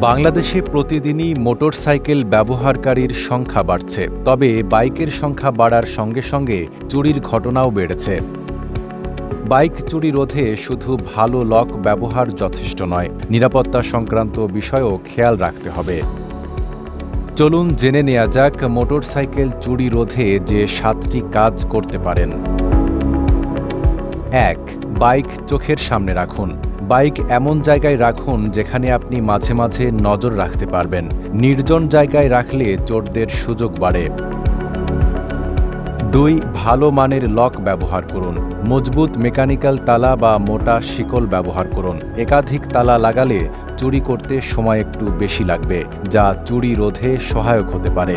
বাংলাদেশে প্রতিদিনই মোটরসাইকেল ব্যবহারকারীর সংখ্যা বাড়ছে, তবে বাইকের সংখ্যা বাড়ার সঙ্গে সঙ্গে চুরির ঘটনাও বেড়েছে। বাইক চুরি রোধে শুধু ভালো লক ব্যবহার যথেষ্ট নয়, নিরাপত্তা সংক্রান্ত বিষয়েও খেয়াল রাখতে হবে। চলুন জেনে নেওয়া যাক মোটরসাইকেল চুরি রোধে যে সাতটি কাজ করতে পারেন। এক, বাইক চোখের সামনে রাখুন। বাইক এমন জায়গায় রাখুন যেখানে আপনি মাঝে মাঝে নজর রাখতে পারবেন। নির্জন জায়গায় রাখলে চোরদের সুযোগ বাড়ে। দুই, ভালো মানের লক ব্যবহার করুন। মজবুত মেকানিক্যাল তালা বা মোটা শিকল ব্যবহার করুন। একাধিক তালা লাগালে চুরি করতে সময় একটু বেশি লাগবে, যা চুরি রোধে সহায়ক হতে পারে।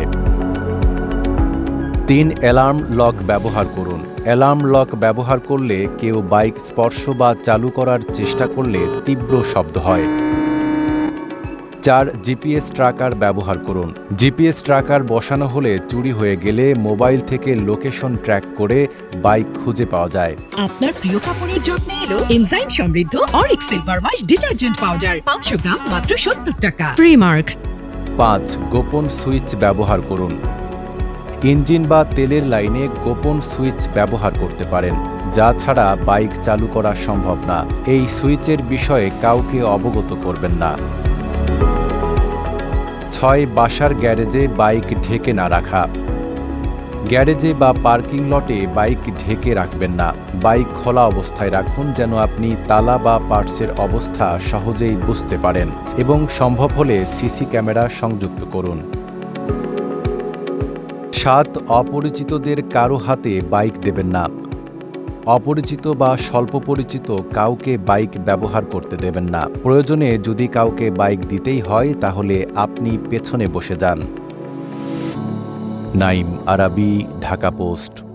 তিন, অ্যালার্ম লক ব্যবহার করুন। অ্যালার্ম লক ব্যবহার করলে কেউ বাইক স্পর্শ বা চালু করার চেষ্টা করলে তীব্র শব্দ হয়। চার জিপিএস ট্র্যাকার ব্যবহার করুন। জিপিএস ট্র্যাকার বসানো হলে চুরি হয়ে গেলে মোবাইল থেকে লোকেশন ট্র্যাক করে বাইক খুঁজে পাওয়া যায়। আপনার প্রিয় কাপড়ের যত্নে এলো এনজাইম সমৃদ্ধ Aurik silver wash detergent powder পাঁচশো গ্রাম মাত্র সত্তর টাকা। প্রিমার্ক পাঁচ গোপন সুইচ ব্যবহার করুন। ইঞ্জিন বা তেলের লাইনে গোপন সুইচ ব্যবহার করতে পারেন, যা ছাড়া বাইক চালু করা সম্ভব না। এই সুইচের বিষয়ে কাউকে অবগত করবেন না। ছয়, বাসার গ্যারেজে বাইক ঢেকে না রাখা। গ্যারেজে বা পার্কিং লটে বাইক ঢেকে রাখবেন না। বাইক খোলা অবস্থায় রাখুন যেন আপনি তালা বা পার্টসের অবস্থা সহজেই বুঝতে পারেন এবং সম্ভব হলে সিসি ক্যামেরা সংযুক্ত করুন। সাত অপরিচিতদের কারও হাতে বাইক দেবেন না। অপরিচিত বা স্বল্প পরিচিত কাউকে বাইক ব্যবহার করতে দেবেন না। প্রয়োজনে যদি কাউকে বাইক দিতেই হয়, তাহলে আপনি পেছনে বসে যান। নাইম আরাবি, ঢাকা পোস্ট।